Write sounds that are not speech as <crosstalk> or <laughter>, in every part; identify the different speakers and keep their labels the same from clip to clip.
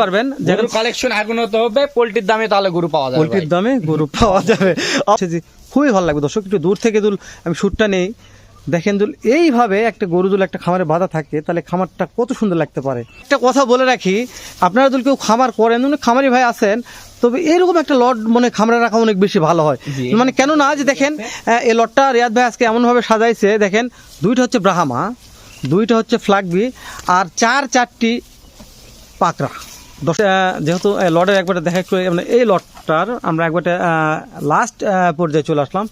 Speaker 1: পারবেন।
Speaker 2: গরুর কালেকশন এখন হতে হবে পোল্ট্রির দামে তাহলে গরু পাওয়া যাবে
Speaker 1: পোলট্রির দামে গরু পাওয়া যাবে। আচ্ছা জি খুবই ভালো লাগবে দর্শক একটু দূর থেকে দুল আমি শ্যুটটা নেই। দেখেন দুল এইভাবে একটা গরু দুল একটা খামারে বাঁধা থাকে তাহলে খামারটা কত সুন্দর লাগতে পারে। একটা কথা বলে রাখি আপনারা দুল কেউ খামার করেন উনি খামারি ভাই আছেন তবে এরকম একটা লট মানে খামারে রাখা অনেক বেশি ভালো হয়। মানে কেন না যে দেখেন এই লটটা রিয়াদ ভাই আজকে এমনভাবে সাজাইছে দেখেন দুইটা হচ্ছে ব্রাহামা দুইটা হচ্ছে ফ্লাগবি আর চার চারটি পাকড়া। দশ যেহেতু লটের একবারে দেখা একটু মানে এই লটটার আমরা একবারে লাস্ট পর্যায়ে চলে আসলাম।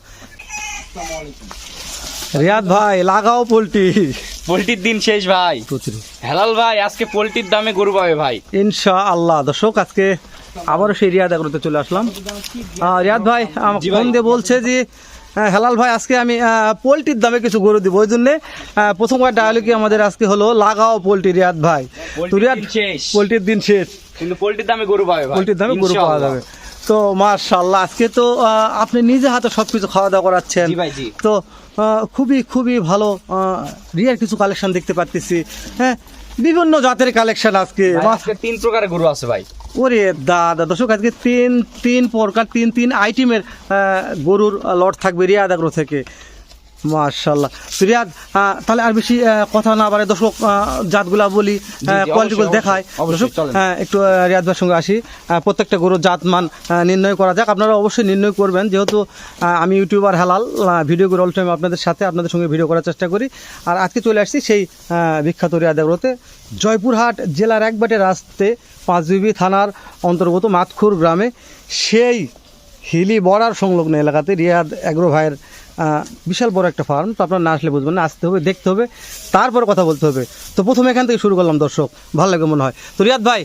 Speaker 1: রিয়াদ ভাই লাগাও পোলট্রি।
Speaker 2: পোল্ট্রির দিন শেষ ভাই। হেলাল ভাই আজকে পোল্ট্রির দামে গরু পাবে ভাই।
Speaker 1: ইনশা আল্লাহ দর্শক আজকে আবারও সেই রিয়াদ এগুলোতে চলে আসলাম। রিয়াদ ভাই। ফোন দিয়ে বলছে যে হেলাল ভাই আজকে আমি পোলট্রির দামে কিছু গরু দিব। ওই জন্যে আহ, প্রথম কয়েকটা ডায়ালগি আমাদের আজকে হলো লাগাও পোলট্রি রিয়াদ ভাই। তো রিয়াদ
Speaker 2: দিন শেষ।
Speaker 1: পোলট্রির দিন শেষ।
Speaker 2: কিন্তু পোল্ট্রির দামে গরু পাবে
Speaker 1: পোলট্রির দামে গরু পাওয়া যাবে। তো মার্শাল্লাহ আজকে তো আপনি নিজে হাতে সবকিছু খাওয়া দাওয়া করাচ্ছেন। তো খুবই খুবই ভালো রিয়ার কিছু কালেকশন দেখতে পাচ্ছি হ্যাঁ বিভিন্ন জাতের কালেকশন আজকে।
Speaker 2: আজকে তিন প্রকারের গরু আছে ভাই।
Speaker 1: ওরে দাদা দর্শক আজকে তিন তিন প্রকার তিন তিন আইটেমের গরুর লট থাকবে রিয়া আগ্রহ থেকে। মার্শাল্লাহ তো রিয়াদ তাহলে আর বেশি কথা না বাড়ে দর্শক জাতগুলা বলি কোয়ালিটিগুলো দেখায়। দর্শক একটু রিয়াদ ভাইয়ের সঙ্গে আসি। প্রত্যেকটা গরুর জাত মান নির্ণয় করা যাক। আপনারা অবশ্যই নির্ণয় করবেন যেহেতু আমি ইউটিউবার হালাল ভিডিও করে অল টাইম আপনাদের সাথে আপনাদের সঙ্গে ভিডিও করার চেষ্টা করি। আর আজকে চলে আসছি সেই বিখ্যাত রিয়াদ জয়পুরহাট জেলার একবাটে রাস্তে পাঁচবিবি থানার অন্তর্গত মাতখুর গ্রামে সেই হিলি বর্ডার সংলগ্ন এলাকাতে রিয়াদ অ্যাগ্রো ভাইয়ের বিশাল বড় একটা ফার্ম তো আপনারা না আসলে বুঝবেন না আসতে হবে দেখতে হবে তারপর কথা বলতে হবে। তো প্রথমে এখান থেকে শুরু করলাম দর্শক ভালো লাগবে মনে হয়। তো রিয়াদ ভাই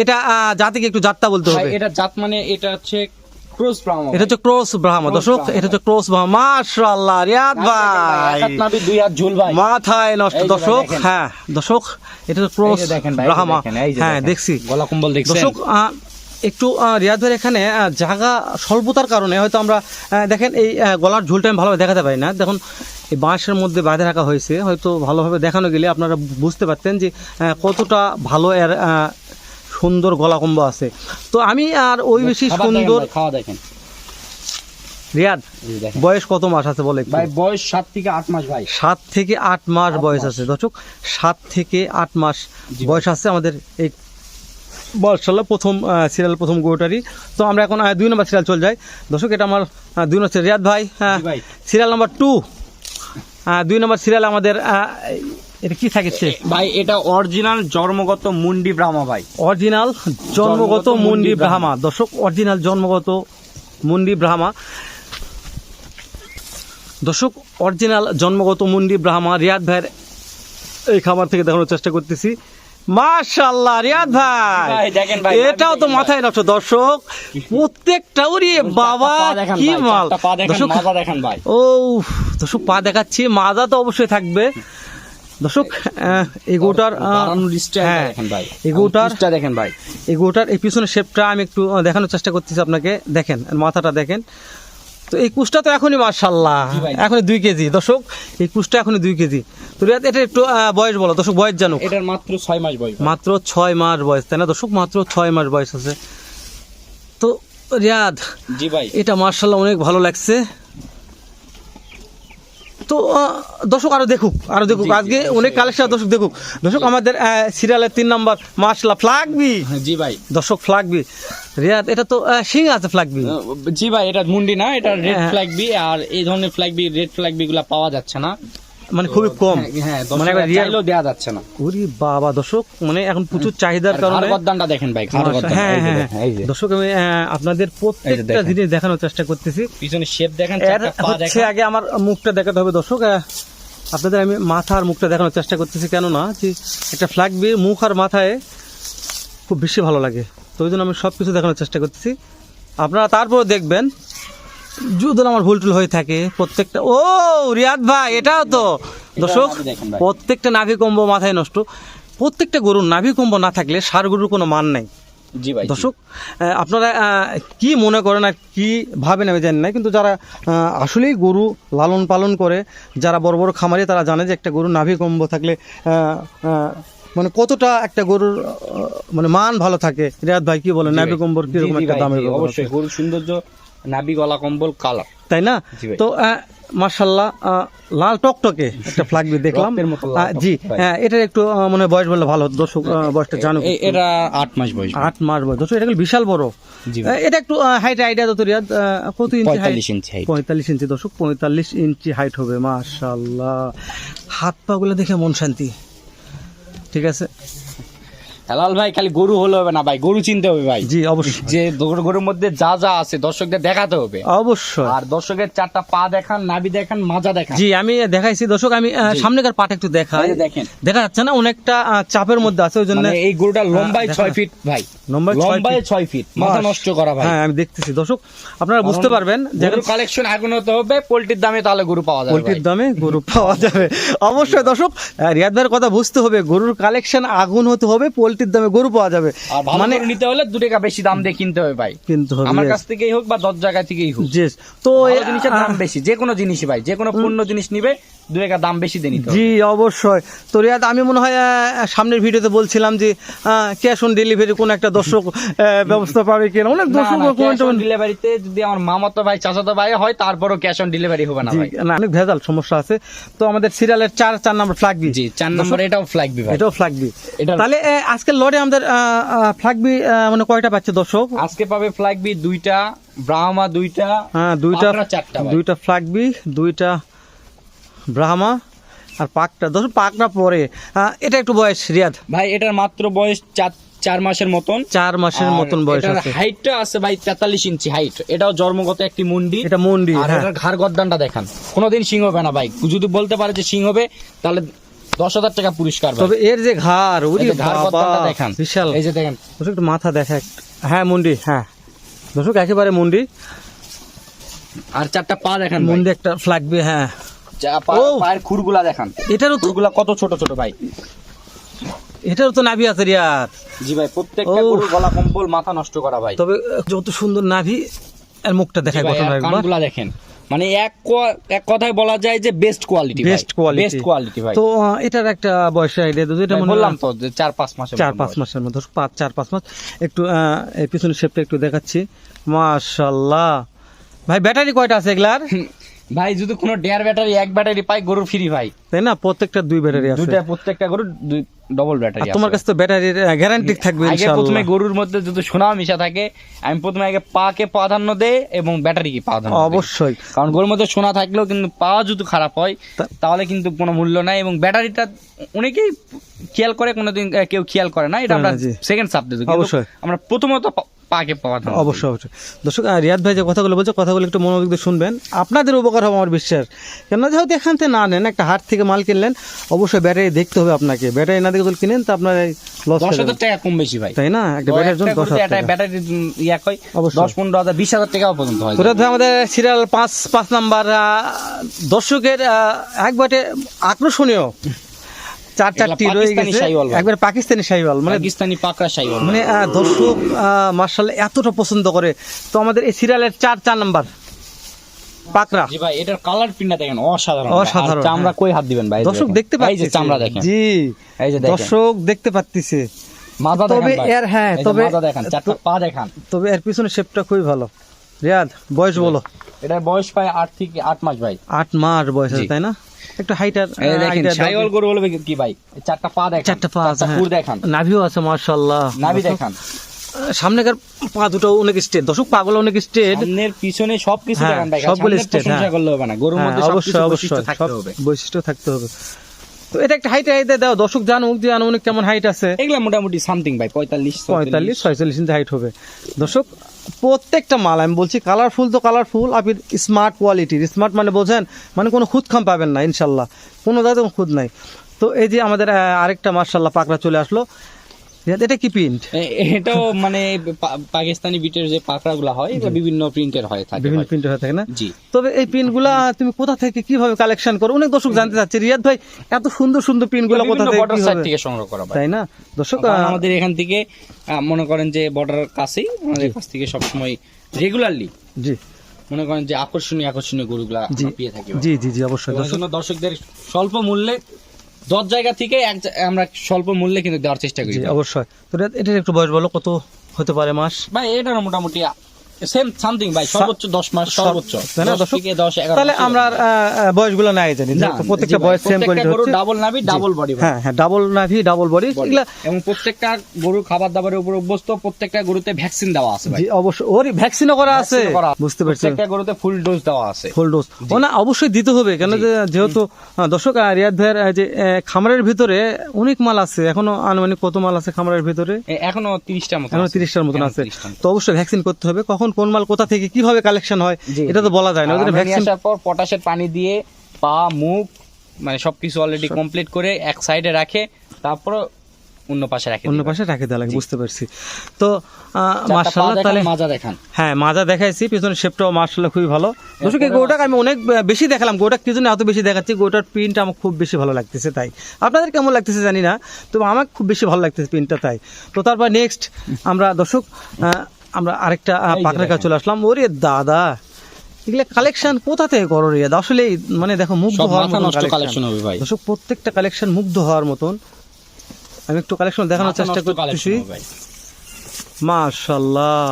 Speaker 1: এটা জাতিকে একটু জাতটা বলতে হবে।
Speaker 2: এটা জাত মানে এটা হচ্ছে ক্রস ব্রাহ্মা
Speaker 1: এটা হচ্ছে ক্রস ব্রাহ্মা দর্শক এটা হচ্ছে ক্রস ব্রাহ্মা মাশাআল্লাহ রিয়াদ ভাই।
Speaker 2: দুই হাত ঝুল ভাই।
Speaker 1: মাথায় নষ্ট
Speaker 2: এই
Speaker 1: দর্শক হ্যাঁ দর্শক এটা হচ্ছে ক্রস
Speaker 2: যে দেখেন ভাই, এই যে
Speaker 1: ব্রাহ্মা
Speaker 2: দেখেন, এই যে
Speaker 1: হ্যাঁ দেখছি।
Speaker 2: গলা কম্বল দেখছেন?
Speaker 1: দর্শক একটু আহ, রিয়াদের এখানে জায়গা স্বল্পতার কারণে হয়তো আমরা দেখেন এই গলার ঝুলটা আমি ভালোভাবে দেখাতে পারি না। দেখুন এই বাঁশের মধ্যে বাঁধে রাখা হয়েছে হয়তো ভালোভাবে দেখানো গেলে আপনারা বুঝতে পারতেন যে কতটা ভালো এর সুন্দর গলা কম্ব আছে। তো আমি আর ওই বেশি সুন্দর
Speaker 2: ভাই, খাওয়া দেখেন।
Speaker 1: রিয়াদ। বয়স কত মাস আছে বলে
Speaker 2: ভাই বয়স সাত থেকে আট মাস ভাই।
Speaker 1: সাত থেকে আট মাস বয়স আছে দর্শক। সাত থেকে আট মাস বয়স আছে আমাদের এই মার্শাল্লাহ প্রথম সিরিয়াল প্রথম গরুটারই তো আমরা এখন দুই নম্বর সিরিয়াল চলে যাই। দর্শক এটা আমার দুই নম্বর রিয়াদ ভাই হ্যাঁ
Speaker 2: ভাই।
Speaker 1: সিরিয়াল নাম্বার টু দুই নম্বর সিরিয়াল আমাদের এটা কি থাকছে
Speaker 2: ভাই এটা অরিজিনাল জন্মগত মুন্ডি ব্রাহ্মা ভাই।
Speaker 1: অরিজিনাল জন্মগত মুন্ডি ব্রাহ্মা। দর্শক অরিজিনাল জন্মগত মুন্ডি ব্রাহ্মা। দর্শক অরিজিনাল জন্মগত মুন্ডি ব্রাহ্মা। রিয়াদ ভাইয়ের এই খাবার থেকে দেখানোর চেষ্টা করতেছি। মাশাল্লাহ রিয়াদ ভাই।
Speaker 2: ভাই, দেখেন ভাই,
Speaker 1: এটাও তো মাথায় নষ্ট দর্শক প্রত্যেকটা ওরে বাবা কি মাল। দর্শক
Speaker 2: দেখেন ভাই।
Speaker 1: ও দর্শক পা দেখাচ্ছি মাজা তো অবশ্যই থাকবে। দর্শক আহ, এই গোটার
Speaker 2: দাঁড়ানোর স্টাইল
Speaker 1: হ্যাঁ
Speaker 2: দেখেন ভাই ভাই।
Speaker 1: এই পিছনের শেপটা আমি একটু দেখানোর চেষ্টা করতেছি আপনাকে। দেখেন মাথাটা দেখেন। তো এই কুচটা তো এখনই মার্শাল্লাহ এখন দুই কেজি। দর্শক এই কুচটা এখনই দুই কেজি। তো রিয়াদ এটা একটু বয়স বলো। দর্শক বয়স জানো
Speaker 2: এটার মাত্র ছয় মাস বয়স।
Speaker 1: মাত্র ছয় মাস বয়স তাই না দর্শক? মাত্র ছয় মাস বয়স আছে। তো রিয়াদ
Speaker 2: জি ভাই।
Speaker 1: এটা মার্শাল্লাহ অনেক ভালো লাগছে। তো দর্শক আরও দেখুক আরও দেখুক। আজকে অনেক কালেকশন দর্শক দেখুক। দর্শক আমাদের সিরিয়ালের তিন নম্বর মাসলা ফ্লাগবি।
Speaker 2: জি ভাই।
Speaker 1: দর্শক ফ্লাগবি। রিয়াদ এটা তো সিং আছে ফ্ল্যাগবি
Speaker 2: জি ভাই এটা মুন্ডি না এটা রেড
Speaker 1: ফ্ল্যাগবি
Speaker 2: ফ্ল্যাগ বি আর এই ধরনের ফ্ল্যাগবি রেড ফ্ল্যাগবি গুলা পাওয়া যাচ্ছে না।
Speaker 1: মানে খুবই কম।
Speaker 2: হ্যাঁ, হ্যাঁ
Speaker 1: মানে একবার রিয়াল
Speaker 2: চাইলেও দেওয়া যাচ্ছে না।
Speaker 1: ওরে বাবা দর্শক মানে এখন প্রচুর চাহিদার কারণে
Speaker 2: গদ্দানটা দেখেন ভাই
Speaker 1: হ্যাঁ হ্যাঁ দর্শক আমি আপনাদের প্রত্যেকটা জিনিস দেখানোর চেষ্টা করতেছি।
Speaker 2: পিছনে শেপ দেখেন
Speaker 1: হচ্ছে আগে আমার মুখটা দেখাতে হবে দর্শক আপনাদের আমি মাথা আর মুখটা দেখানোর চেষ্টা করতেছি কেন না যে একটা ফ্ল্যাগ বিয়ে মুখ আর মাথায় খুব বেশি ভালো লাগে। তো ওই জন্য আমি সব কিছু দেখানোর চেষ্টা করতেছি। আপনারা তারপর দেখবেন যদি আমার ভুল টুল হয়ে থাকে প্রত্যেকটা ও রিয়াদ ভাই এটাও তো। দর্শক
Speaker 2: নাভি।
Speaker 1: প্রত্যেকটা নাভি কম্ব মাথায় নষ্ট। প্রত্যেকটা গরুর নাভি কম্ব না থাকলে সার গরুর কোনো মান নাই।
Speaker 2: জি ভাই
Speaker 1: দর্শক আপনারা কি মনে করেন আর কি ভাবেন আমি জানি না কিন্তু যারা আসলেই গরু লালন পালন করে যারা বড় বড় খামারে তারা জানে যে একটা গরু নাভি কম্ব থাকলে মানে কতটা একটা গরুর মানে মান ভালো থাকে। রিয়াদ ভাই কি বলেন?
Speaker 2: ভাই।
Speaker 1: কম্বর কীরকম একটা দামের
Speaker 2: অবশ্যই। গরুর সৌন্দর্য নাবি গলা কম্বল কালার।
Speaker 1: তাই না। তো মার্শাল্লাহ লাল টকটকে একটা ফ্ল্যাগবি দেখলাম। জি হ্যাঁ এটার একটু মানে বয়স বললে ভালো হতো, দর্শক বয়সটা জানুক
Speaker 2: এ- এটা আট মাস বয়স
Speaker 1: আট মাস বয়স। দর্শক এটা বিশাল বড়। এটা একটু হাইট আইডিয়া তো রিয়াদ কত ইঞ্চি
Speaker 2: পঁয়তাল্লিশ ইঞ্চি।
Speaker 1: পঁয়তাল্লিশ ইঞ্চি দর্শক পঁয়তাল্লিশ ইঞ্চি হাইট হবে মাশাল্লাহ। হাত পা গুলো দেখে মন শান্তি। ঠিক আছে?
Speaker 2: হেলাল ভাই খালি গরু হলে হবে না ভাই গরু চিনতে হবে ভাই।
Speaker 1: জি অবশ্যই।
Speaker 2: যে গরু- গরুর মধ্যে যা যা আছে দর্শকদের দেখাতে হবে।
Speaker 1: অবশ্যই।
Speaker 2: আর দর্শকের চারটা পা দেখান নাবি দেখান মাজা দেখান।
Speaker 1: জি আমি দেখাইছি। দর্শক আমি সামনেকার পাটা একটু দেখাই।
Speaker 2: দেখেন।
Speaker 1: দেখা যাচ্ছে না অনেকটা চাপের মধ্যে আছে ওই জন্য
Speaker 2: মানে এই গরুটা লম্বায়
Speaker 1: দেখা
Speaker 2: ছয় ফিট ভাই।
Speaker 1: লম্বায় ছয় ফিট।
Speaker 2: মাথা নষ্ট করা ভাই।
Speaker 1: হ্যাঁ আমি দেখতেছি। দর্শক আপনারা বুঝতে পারবেন যে
Speaker 2: কালেকশন আগুন হতে হবে পোল্ট্রির দামে তাহলে গরু পাওয়া যাবে
Speaker 1: পোলট্রির দামে গরু পাওয়া যাবে। অবশ্যই দর্শক রিয়াদ ভাইয়ের কথা বুঝতে হবে গরুর কালেকশন আগুন হতে হবে পোলট্রির দামে গরু পাওয়া যাবে। মানে
Speaker 2: নিতে হলে দু টাকা বেশি দাম দিয়ে কিনতে হবে ভাই।
Speaker 1: কিন্তু হবে
Speaker 2: আমার কাছ থেকেই হোক বা দশ জায়গা থেকেই হোক।
Speaker 1: তো
Speaker 2: ভালো
Speaker 1: এ-
Speaker 2: জিনিসের দাম বেশি যে কোনো জিনিসই ভাই যে কোনো পণ্য জিনিস নিবে দু টাকা দাম বেশি দিয়ে নিতে
Speaker 1: জি অবশ্যই। তো রিয়াদ আমি মনে হয় সামনের ভিডিওতে বলছিলাম যে ক্যাশ অন ডেলিভারি কোন একটা দর্শক ব্যবস্থা পাবে কিনা? অনেক দর্শক কমেন্ট
Speaker 2: ডেলিভারিতে যদি আমার মামাতো ভাই চাচাতো ভাই হয় তারপরও ক্যাশ অন ডেলিভারি হবে না ভাই।
Speaker 1: না অনেক ভেজাল সমস্যা আছে। তো আমাদের সিরিয়ালের চার চার নম্বর ফ্ল্যাগ
Speaker 2: জি চার নম্বর এটাও ফ্ল্যাগ ভাই।
Speaker 1: এটাও ফ্ল্যাগ বি তাহলে আহ, আজকের লড়ে আমাদের ফ্ল্যাগ বি মানে কয়টা পাচ্ছে দর্শক?
Speaker 2: আজকে পাবে ফ্ল্যাগ বি দুইটা ব্রাহ্মা দুইটা
Speaker 1: হ্যাঁ দুইটা
Speaker 2: চারটা
Speaker 1: দুইটা ফ্ল্যাগ বি দুইটা ব্রাহ্মা আর পাকটা দর্শক পাকটা পরে। এটা একটু বয়স রিয়াদ।
Speaker 2: ভাই এটার মাত্র বয়স চার চার মাসের মতন।
Speaker 1: চার মাসের মতন বয়স আছে।
Speaker 2: হাইটটা আছে ভাই তেতাল্লিশ ইঞ্চি হাইট এটাও জন্মগত একটি মুন্ডি।
Speaker 1: এটা মন্ডি
Speaker 2: আর
Speaker 1: হ্যাঁ।
Speaker 2: ঘাড় গদ্দানটা দেখান। কোনোদিন সিং হবে না ভাই। যদি বলতে পারে যে সিং হবে তাহলে দশ হাজার টাকা পুরস্কার
Speaker 1: তবে এর যে ঘাড়
Speaker 2: ঘাড় দেখান।
Speaker 1: বিশাল।
Speaker 2: এই যে দেখেন।
Speaker 1: দর্শক একটু মাথা দেখা। হ্যাঁ মুন্ডি হ্যাঁ। দর্শক একেবারে মুন্ডি।
Speaker 2: আর চারটা পা দেখান।
Speaker 1: মুন্ডি একটা হ্যাঁ!
Speaker 2: পায়ের খুরগুলা দেখান।
Speaker 1: এটারও
Speaker 2: খুরগুলা কত ছোট ছোট ভাই।
Speaker 1: এটারও তো নাভি আছে
Speaker 2: জি ভাই প্রত্যেকটা! গলা কম্বল মাথা নষ্ট করা ভাই।
Speaker 1: তবে যত সুন্দর নাভি এর মুখটা দেখায় একবার
Speaker 2: দেখেন। মানে এক এক কথায় বলা যায় যে best quality
Speaker 1: best quality
Speaker 2: best quality ভাই।
Speaker 1: তো এটার একটা বয়স আইডিয়া দিতে এটা মনে
Speaker 2: বললাম তো যে চার পাঁচ মাসের
Speaker 1: চার
Speaker 2: মতন
Speaker 1: পাঁচ
Speaker 2: বয়স।
Speaker 1: মাসের মধ্যে পাঁচ চার পাঁচ মাস। একটু আহ, এই পিছনের শেপটা একটু দেখাচ্ছি। মাশাআল্লাহ ভাই ব্যাটারি কয়টা আছে এগুলার? <laughs>
Speaker 2: ভাই যদি কোনো ডেয়ার ব্যাটারি এক ব্যাটারি পাই গরুর ফ্রি ভাই।
Speaker 1: তাই না? প্রত্যেকটা দুই ব্যাটারি আছে।
Speaker 2: দুইটা প্রত্যেকটা গরুর দুই ডবল ব্যাটারি
Speaker 1: তোমার কাছে তো ব্যাটারির গ্যারান্টি থাকবে
Speaker 2: আগে প্রথমে গরুর মধ্যে যদি সোনা মিশা থাকে আমি প্রথমে আগে পাকে প্রাধান্য দেই এবং ব্যাটারিকে প্রাধান্য।
Speaker 1: অবশ্যই।
Speaker 2: কারণ গরুর মধ্যে সোনা থাকলেও কিন্তু পা যদি খারাপ হয় তাহলে কিন্তু কোনো মূল্য নাই এবং ব্যাটারিটা অনেকেই খেয়াল করে কোনোদিন কেউ খেয়াল করে না। এটা আমরা সেকেন্ড সাবজেক্ট
Speaker 1: অবশ্যই।
Speaker 2: আমরা প্রথমত পাকে পাওয়া।
Speaker 1: অবশ্যই অবশ্যই। দর্শক রিয়াদ ভাই যে কথাগুলো বলছে কথাগুলো একটু মনোযোগ দিয়ে শুনবেন। আপনাদের উপকার হবে আমার বিশ্বাস। কেননা যেহেতু এখান থেকে না নেন একটা হাট থেকে মাল কিনলেন অবশ্যই ব্যাটারি দেখতে হবে আপনাকে। ব্যাটারি না দেখে যদি কিনেন তো আপনার লস
Speaker 2: দশ হাজার টাকা কম বেশি ভাই।
Speaker 1: তাই না? একটা ব্যাটারির জন্য দশ হাজার টাকা।
Speaker 2: ব্যাটারি ইয়া কয়
Speaker 1: অবশ্যই।
Speaker 2: দশ পনেরো হাজার বিশ হাজার টাকাও পর্যন্ত হয়।
Speaker 1: তো রিয়াদ ভাই আমাদের সিরিয়াল পাঁচ পাঁচ নাম্বার দর্শকের একবারে আকর্ষণীয়। চার চারটি রয়ে গেছে।
Speaker 2: শাহিওয়াল।
Speaker 1: একবারে পাকিস্তানি শাহিওয়াল মানে
Speaker 2: পাকিস্তানি পাকড়া সাই
Speaker 1: মানে দর্শক মার্শাল এতটা পছন্দ করে। তো আমাদের এই সিরিয়ালের চার চার নাম্বার পাকরা
Speaker 2: জি ভাই এটার কালার প্রিন্টটা দেখেন অসাধারণ
Speaker 1: অসাধারণ,
Speaker 2: চামড়া কই হাত দিবেন ভাই?
Speaker 1: দর্শক। দেখতে
Speaker 2: এই যে
Speaker 1: পাচ্ছে।
Speaker 2: চামড়া দেখেন।
Speaker 1: জি।
Speaker 2: এই যে
Speaker 1: দর্শক দেখতে
Speaker 2: দেখেন
Speaker 1: তবে এর হ্যাঁ, তবে-
Speaker 2: পা দেখান।
Speaker 1: তবে এর পিছনে শেপটা খুবই ভালো। রিয়াদ বয়স বলো।
Speaker 2: এটার বয়স প্রায় আট থেকে আট মাস ভাই।
Speaker 1: আট মাস বয়স আছে তাই না? একটু হাইটার
Speaker 2: দেখেন গরু বলবে কি ভাই? চারটা পা দেখান
Speaker 1: চারটা পা আছে হ্যাঁ।
Speaker 2: পুর দেখান।
Speaker 1: নাভিও আছে মার্শাল্লাহ
Speaker 2: নাভি দেখান।
Speaker 1: সামনেকার পা দুটো অনেক স্টেট দর্শক পাগুলো অনেক স্টেট
Speaker 2: সামনের পিছনে সবকিছু
Speaker 1: হ্যাঁ,
Speaker 2: দেখান ভাই
Speaker 1: সবগুলো
Speaker 2: প্রশংসা
Speaker 1: হ্যাঁ।
Speaker 2: করলে হবে না। গরুর
Speaker 1: হ্যাঁ,
Speaker 2: মধ্যে
Speaker 1: অবশ্যই
Speaker 2: অবশ্যই
Speaker 1: অবশ্যই
Speaker 2: অবশ্যই। থাকতে হবে।
Speaker 1: বৈশিষ্ট্য থাকতে হবে। তো এটা একটা হাইট হাইট দাও দর্শক জানুক যে আনুমানিক কেমন হাইট আছে?
Speaker 2: এগুলা মোটামুটি সামথিং ভাই পঁয়তাল্লিশ
Speaker 1: পঁয়তাল্লিশ ছয়চল্লিশ ইঞ্চি হাইট হবে। দর্শক প্রত্যেকটা মাল, আমি বলছি কালারফুল তো কালারফুল আপনি স্মার্ট কোয়ালিটির স্মার্ট মানে বোঝেন মানে কোনো খুদ খাম পাবেন না, ইনশাল্লাহ। কোনো দাদা খুদ নাই। তো এই যে আমাদের আরেকটা মার্শাল্লাহ পাকড়া চলে আসলো। এটা কি প্রিন্ট
Speaker 2: এটাও মানে পাকিস্তানি বিটের যে পাকড়াগুলো হয় এগুলো বিভিন্ন প্রিন্টের হয় থাকে
Speaker 1: বিভিন্ন
Speaker 2: ভাই।
Speaker 1: প্রিন্ট হয়ে থাকে না?
Speaker 2: জি।
Speaker 1: তবে এই পিনগুলা তুমি কোথা থেকে কীভাবে কালেকশন করো? অনেক দর্শক জানতে চাচ্ছে। রিয়াদ ভাই এত সুন্দর সুন্দর পিনগুলো কোথা থেকে
Speaker 2: বর্ডার সাইড থেকে সংগ্রহ করা ভাই
Speaker 1: তাই না? দর্শক
Speaker 2: আমাদের এখান থেকে মনে করেন যে বর্ডার কাছেই আমাদের কাছ থেকে সবসময় রেগুলারলি
Speaker 1: জি।
Speaker 2: মনে করেন যে আকর্ষণীয় আকর্ষণীয় গরুগুলা পেয়ে থাকি।
Speaker 1: জি জি জি অবশ্যই। দর্শক
Speaker 2: দর্শকদের স্বল্প মূল্যে দশ জায়গা থেকে এক আমরা স্বল্প মূল্যে কিন্তু দেওয়ার চেষ্টা করি।
Speaker 1: অবশ্যই। তো এটা- এটার একটু বয়স বলো কত হতে পারে মাস?
Speaker 2: ভাই এটা মোটামুটি সেম সামথিং ভাই সর্বোচ্চ দশ মাস সর্বোচ্চ।
Speaker 1: তাহলে আমরা বয়সগুলো নাই জানি। প্রত্যেকটা বয়স সেম করে
Speaker 2: প্রত্যেকটা গরু ডাবল নাভি ডাবল বডি
Speaker 1: হ্যাঁ হ্যাঁ ডাবল নাভি ডাবল বডি এগুলা
Speaker 2: এবং প্রত্যেকটা গরু খাবার দাবারের উপর অভ্যস্ত প্রত্যেকটা গরুতে ভ্যাকসিন দেওয়া আছে ভাই।
Speaker 1: জি অবশ্যই। ওরই ভ্যাকসিনও করা আছে। বুঝতে পারছি
Speaker 2: প্রত্যেকটা গরুতে ফুল ডোজ দেওয়া আছে।
Speaker 1: ফুল ডোজ ও না অবশ্যই দিতে হবে কেন যেহেতু দর্শক রিয়াদ ভাইয়ের যে খামারের ভিতরে অনেক মাল আছে। এখনও আনুমানিক কত মাল আছে খামারের ভিতরে?
Speaker 2: এখনও তিরিশটা মতো
Speaker 1: এখনও
Speaker 2: আছে।
Speaker 1: তিরিশটার মতন আছে।
Speaker 2: 30 টার মতো।
Speaker 1: তো অবশ্যই ভ্যাকসিন করতে হবে। কখন কোন মাল কোথা থেকে কীভাবে কালেকশন হয় এটা তো বলা যায় না। ওদের ভ্যাকসিন
Speaker 2: আসার পর পটাশের পানি দিয়ে পা মুখ মানে সবকিছু অলরেডি কমপ্লিট করে এক সাইডে রাখে তারপর অন্য পাশে রাখে
Speaker 1: অন্য পাশে রাখে দেওয়া লাগে বুঝতে পারছি। তো
Speaker 2: দেখান,
Speaker 1: তাহলে
Speaker 2: মাজা দেখান।
Speaker 1: হ্যাঁ মাজা দেখাইছি পিছনে শেপটাও মার্শাল্লাহ খুবই ভালো। দর্শক এই গরুটাকে আমি অনেক বেশি দেখালাম গরুটা কি জন্য এত বেশি দেখাচ্ছি গোটার প্রিন্ট আমার খুব বেশি ভালো লাগতেছে তাই। আপনাদের কেমন লাগতেছে জানি না তবে আমার খুব বেশি ভালো লাগতেছে প্রিন্টটা তাই। তো তারপর নেক্সট আমরা দর্শক আমরা আরেকটা পাকড়া
Speaker 2: দেখেন।
Speaker 1: চলে আসলাম। ওরে দাদা এগুলো কালেকশন কোথা থেকে করো রে? আসলে মানে দেখো মুগ্ধ হওয়ার মতন কালেকশন
Speaker 2: হবে ভাই।
Speaker 1: দর্শক প্রত্যেকটা কালেকশন মুগ্ধ হওয়ার মতন। আমি একটু কালেকশন দেখানোর চেষ্টা
Speaker 2: করছি
Speaker 1: করতেছি। মাশাল্লাহ।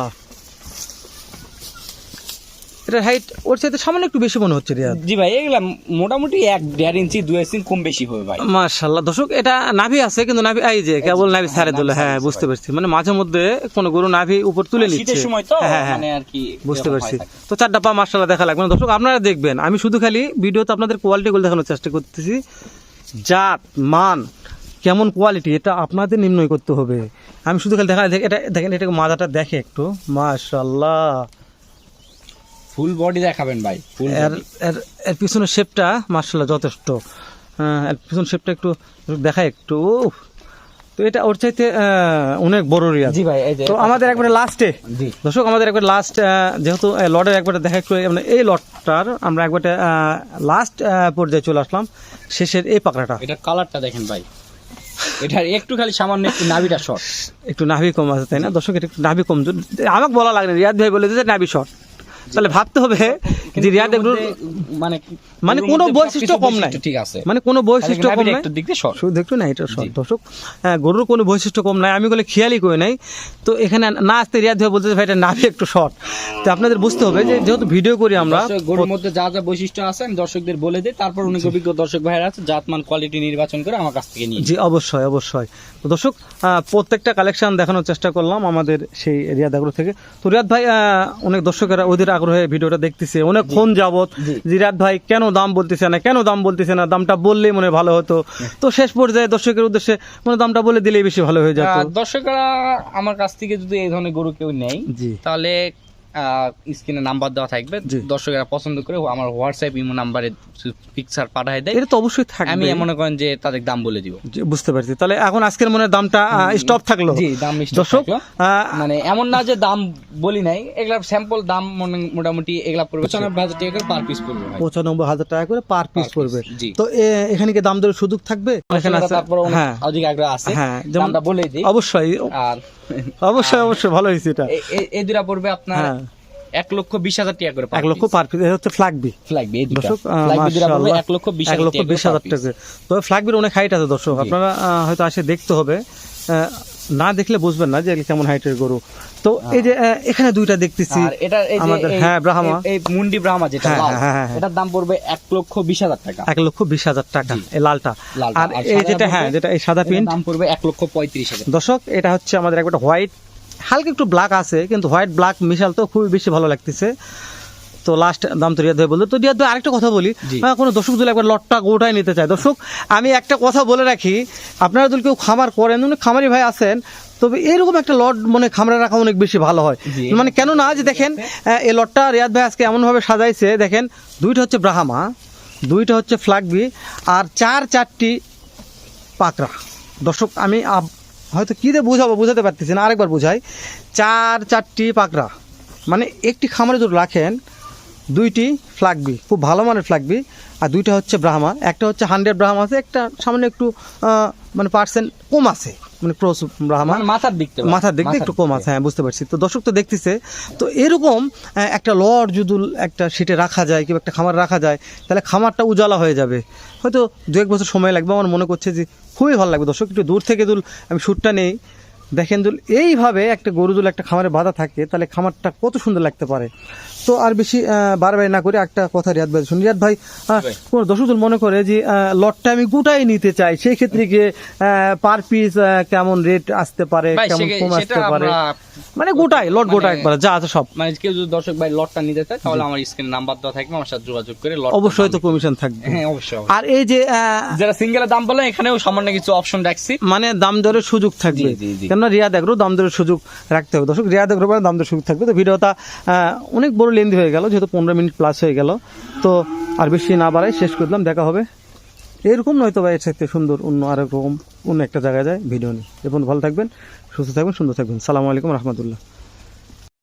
Speaker 1: এটার হাইট ওর সাথে সামান্য একটু বেশি মনে হচ্ছে রিয়াদ।
Speaker 2: জি ভাই এগুলা মোটামুটি এক দেড় ইঞ্চি দুই ইঞ্চি কম বেশি হবে ভাই।
Speaker 1: মাশাল্লাহ। দর্শক এটা নাভি আছে কিন্তু নাভি এই যে কেবল নাভি ছাড়ে দিল হ্যাঁ বুঝতে পারছি। মানে মাঝে মধ্যে কোন গরু নাভি উপর তুলে নিচ্ছে।
Speaker 2: শীতের সময় তো
Speaker 1: হ্যাঁ, হ্যাঁ,
Speaker 2: মানে আর কি
Speaker 1: বুঝতে পারছি। তো চারটা পা মার্শাল্লাহ দেখা লাগবে না। দর্শক আপনারা দেখবেন আমি শুধু খালি ভিডিওতে আপনাদের কোয়ালিটিগুলো দেখানোর চেষ্টা করতেছি। জাত মান কেমন কোয়ালিটি এটা আপনাদের নির্ণয় করতে হবে। আমি শুধু খালি দেখা এটা দেখেন এটা মাজাটা দেখে একটু। মাশাল্লাহ।
Speaker 2: ফুল বডি দেখাবেন ভাই ফুল
Speaker 1: এর এর এর পিছনের শেপটা মার্শাল্লাহ যথেষ্ট। হ্যাঁ, এর পিছন শেপটা একটু দেখায় একটু। তো এটা ওর চাইতে অনেক বড় রিয়া
Speaker 2: জি ভাই এই যে
Speaker 1: তো আমাদের একবারে লাস্টে
Speaker 2: জি।
Speaker 1: দর্শক আমাদের একবার লাস্ট যেহেতু লটের একবারে দেখা একটু মানে এই লটটার আমরা একবারে লাস্ট পর্যায়ে চলে আসলাম শেষের এই পাকড়াটা।
Speaker 2: এটা কালারটা দেখেন ভাই। এটার একটু খালি সামান্য একটু নাভিটা শর্ট
Speaker 1: একটু নাভি কম আছে তাই না? দর্শক এটা একটু নাভি কম। আমাকে বলা লাগে রিয়াদ ভাই বলে যে নাভি শর্ট তাহলে ভাবতে হবে যে রিয়াদ
Speaker 2: মানে
Speaker 1: মানে কোনো বৈশিষ্ট্য কম নাই।
Speaker 2: ঠিক আছে।
Speaker 1: মানে কোনো বৈশিষ্ট্য কম নাই।
Speaker 2: একটু দিক দিয়ে শর্ট
Speaker 1: শুধু একটু না এটা সব দর্শক হ্যাঁ, গরুর কোনো বৈশিষ্ট্য কম নাই। আমি বলে খেয়ালই করে নাই। তো এখানে না আসতে রিয়াদ ভাই বলতে ভাই এটা নাভি একটু শর্ট তো আপনাদের বুঝতে হবে যে যেহেতু ভিডিও করি আমরা
Speaker 2: গরুর মধ্যে যা যা বৈশিষ্ট্য আছে আমি দর্শকদের বলে দিই। তারপর অনেক অভিজ্ঞ দর্শক ভাইরা আছে জাতমান কোয়ালিটি নির্বাচন করে আমার কাছ থেকে নিয়ে
Speaker 1: জি অবশ্যই অবশ্যই। তো দর্শক আহ, প্রত্যেকটা কালেকশন দেখানোর চেষ্টা করলাম আমাদের সেই রিয়াদ আগ্রহ থেকে। তো রিয়াদ ভাই আহ, অনেক দর্শকেরা ওদের আগ্রহে ভিডিওটা দেখতেছে। অনেকক্ষণ যাবত যাবৎ জিরাত ভাই কেন দাম বলতেছে না কেন দাম বলতেছে না? দামটা বললেই মনে ভালো হতো। তো শেষ পর্যায়ে দর্শকের উদ্দেশ্যে মানে দামটা বলে দিলেই বেশি ভালো হয়ে যেত।
Speaker 2: আহ, দর্শকরা আমার কাছ থেকে যদি এই ধরনের গরু কেউ নেয় তাহলে স্ক্রিনে নাম্বার দেওয়া থাকবে। দর্শকরা পছন্দ করে আমার হোয়াটসঅ্যাপ ইমো নাম্বারে পিকচার পাঠায় দেয়।
Speaker 1: এটা তো অবশ্যই থাকবে।
Speaker 2: আমি মনে করেন যে তাদের দাম বলে দিব।
Speaker 1: বুঝতে পারছি। তাহলে এখন আজকের মনে দামটা স্টপ থাকল।
Speaker 2: জি দাম
Speaker 1: দর্শক
Speaker 2: মানে এমন না যে দাম বলি নাই এগুলা স্যাম্পল দাম মোটামুটি এগুলা পড়বে। পঁচানব্বই হাজার টাকা পার পিস পড়বে ভাই।
Speaker 1: পঁচানব্বই হাজার টাকা করে পার পিস পড়বে। তো এখানে কি দাম দরের সুযোগ থাকবে? এখানে আছে
Speaker 2: তারপর
Speaker 1: হ্যাঁ।
Speaker 2: অধিক আগ্রহ আছে।
Speaker 1: হ্যাঁ,
Speaker 2: দামটা বলে দিই।
Speaker 1: অবশ্যই।
Speaker 2: আর <laughs>
Speaker 1: অবশ্যই অবশ্যই ভালো হয়েছে এটা।
Speaker 2: এই দুটা পড়বে আপনার
Speaker 1: হ্যাঁ।
Speaker 2: এক লক্ষ বিশ হাজার টাকা করে
Speaker 1: এক লক্ষ পার পিস হচ্ছে ফ্লাগবি
Speaker 2: এই
Speaker 1: দর্শক
Speaker 2: এক লক্ষ বিশ
Speaker 1: এক লক্ষ বিশ হাজার টাকা। তবে ফ্লাগবির অনেক হাইট আছে দর্শক আপনারা হয়তো আসে দেখতে হবে। আহ, না দেখলে বুঝবেন না যে কেমন হাইটের গরু। তো এই যে এখানে দুইটা দেখতেছি
Speaker 2: এটা
Speaker 1: আমাদের হ্যাঁ ব্রাহ্মা।
Speaker 2: এই- মুন্ডি ব্রাহ্মা যেটা
Speaker 1: হ্যাঁ, হ্যাঁ, হ্যাঁ, হ্যাঁ।
Speaker 2: এটার দাম পড়বে এক লক্ষ বিশ হাজার টাকা।
Speaker 1: এক লক্ষ বিশ হাজার টাকা এই লালটা। আর এই যেটা হ্যাঁ যেটা এই সাদা প্রিন্ট
Speaker 2: দাম পড়বে এক লক্ষ পঁয়ত্রিশ হাজার।
Speaker 1: দর্শক এটা হচ্ছে আমাদের একটা হোয়াইট হালকা একটু ব্ল্যাক আছে কিন্তু হোয়াইট ব্ল্যাক মিশাল তো খুবই বেশি ভালো লাগতেছে। তো লাস্ট দাম তো রিয়াদ ভাই বলল। তো রিয়াদ ভাই আরেকটা কথা বলি। কোনো দর্শক যদি একবার লটটা গোটাই নিতে চায়। দর্শক আমি একটা কথা বলে রাখি। আপনারা যদি কেউ খামার করেন উনি খামারি ভাই আছেন তবে এরকম একটা লট মানে খামারে রাখা অনেক বেশি ভালো হয়। মানে কেন না যে দেখেন এই লটটা রিয়াদ ভাই আজকে এমনভাবে সাজাইছে দেখেন দুইটা হচ্ছে ব্রাহ্মা দুইটা হচ্ছে ফ্লাগবি আর চার চারটি পাকড়া। দর্শক আমি হয়তো কী দিয়ে বুঝাবো বুঝাতে পারতেছি না আরেকবার বুঝাই। চার চারটি পাকড়া। মানে একটি খামারে যদি রাখেন দুইটি ফ্লাগবি খুব ভালো মানের ফ্লাগবি আর দুইটা হচ্ছে ব্রাহ্মা একটা হচ্ছে হান্ড্রেড ব্রাহ্মা আছে একটা সামান্য একটু মানে পার্সেন্ট কম আছে। মানে ক্রস
Speaker 2: মানে মাথার দিকতে
Speaker 1: মাথার দিক একটু কম আছে হ্যাঁ বুঝতে পারছি। তো দর্শক তো দেখতেছে তো এরকম একটা লট যদি একটা সিটে রাখা যায় কিংবা একটা খামার রাখা যায় তাহলে খামারটা উজালা হয়ে যাবে। হয়তো দু এক বছর সময় লাগবে আমার মনে করছে যে খুবই ভালো লাগবে। দর্শক একটু দূর থেকে দুল আমি শ্যুটটা নেই। দেখেন দুল এইভাবে একটা গরু দুল একটা খামারে বাঁধা থাকে তাহলে খামারটা কত সুন্দর লাগতে পারে। তো আর বেশি বারবার না করে একটা কথা রিয়াদ ভাই শুনি রিয়াদ ভাই
Speaker 2: ভাই।
Speaker 1: দর্শক মনে করে যে লটটা আমি গোটাই নিতে চাই সেই ক্ষেত্রে গিয়ে পার পিস কেমন রেট আসতে পারে কেমন কম আসতে পারে? মানে গোটাই লট গোটা
Speaker 2: মানে-
Speaker 1: একবার যা আছে সব।
Speaker 2: মানে কেউ যদি দর্শক ভাই লটটা নিতে চায় তাহলে আমার স্ক্রিনে নাম্বার দেওয়া থাকবে আমার সাথে যোগাযোগ করে লট
Speaker 1: অবশ্যই তো কমিশন থাকবে।
Speaker 2: হ্যাঁ অবশ্যই।
Speaker 1: আর এই যে
Speaker 2: যারা সিঙ্গেলের দাম বলে এখানেও সামান্য কিছু অপশন রাখছি।
Speaker 1: মানে দাম দরের সুযোগ থাকবে। কেননা রিয়াদ এগ্রো দাম দরের সুযোগ রাখতে হবে। দর্শক রিয়াদ এগ্রো দাম দরের সুযোগ থাকবে। তো ভিডিওটা অনেক বড় লেন্দি হয়ে গেল, যেহেতু পনেরো মিনিট প্লাস হয়ে গেল। তো আর বেশি না বাড়াই শেষ করলাম দেখা হবে। এরকম নয়তো বা এর সাথে সুন্দর, অন্য আরেক রকম অন্য একটা জায়গায় যায় ভিডিও নিয়ে। এবং ভালো থাকবেন, সুস্থ থাকবেন, সুন্দর থাকবেন। সালামু আলাইকুম, রহমতুল্লাহ।